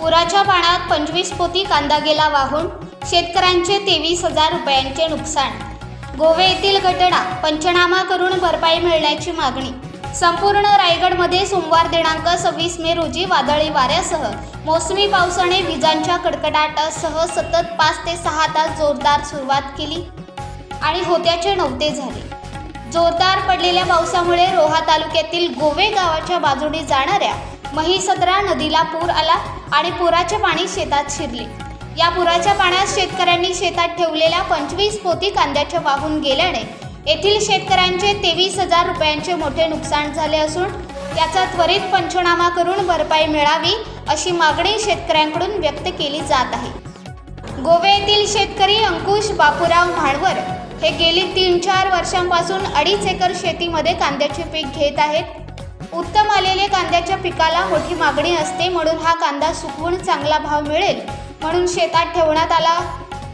पुराच्या पाण्यात पंचवीस पोती कांदा गेला वाहून शेतकऱ्यांचे तेवीस हजार रुपयांचे नुकसान. गोवे येथील घटना पंचनामा करून भरपाई मिळण्याची मागणी. संपूर्ण रायगडमध्ये सोमवार दिनांक सव्वीस मे रोजी वादळी वाऱ्यासह मोसमी पावसाने विजांच्या कडकडाटासह सतत पाच ते सहा तास जोरदार सुरुवात केली आणि होत्याचे नव्हते झाले. जोरदार पडलेल्या पावसामुळे रोहा तालुक्यातील गोवे गावाच्या बाजूने जाणाऱ्या महिसदरा नदीला पूर आला आणि पुराचे पाणी शेतात शिरले. या पुराच्या पाण्यात शेतकऱ्यांनी शेतात ठेवलेल्या पंचवीस पोती कांद्याच्या वाहून गेल्याने येथील शेतकऱ्यांचे तेवीस हजार रुपयांचे मोठे नुकसान झाले असून याचा त्वरित पंचनामा करून भरपाई मिळावी अशी मागणी शेतकऱ्यांकडून व्यक्त केली जात आहे. गोवे येथील शेतकरी अंकुश बापूराव भांडवर हे गेली तीन चार वर्षांपासून अडीच एकर शेतीमध्ये कांद्याचे पीक घेत आहेत. उत्तम आलेले कांद्याच्या पिकाला मोठी मागणी असते म्हणून हा कांदा सुकवून चांगला भाव मिळेल म्हणून शेतात ठेवण्यात आला.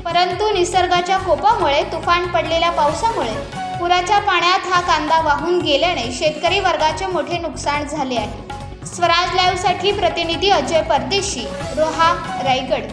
परंतु निसर्गाच्या कोपामुळे तुफान पडलेल्या पावसामुळे पुराच्या पाण्यात हा कांदा वाहून गेल्याने शेतकरी वर्गाचे मोठे नुकसान झाले आहे. स्वराज लाईव्हसाठी प्रतिनिधी अजय परदेशी रोहा रायगड.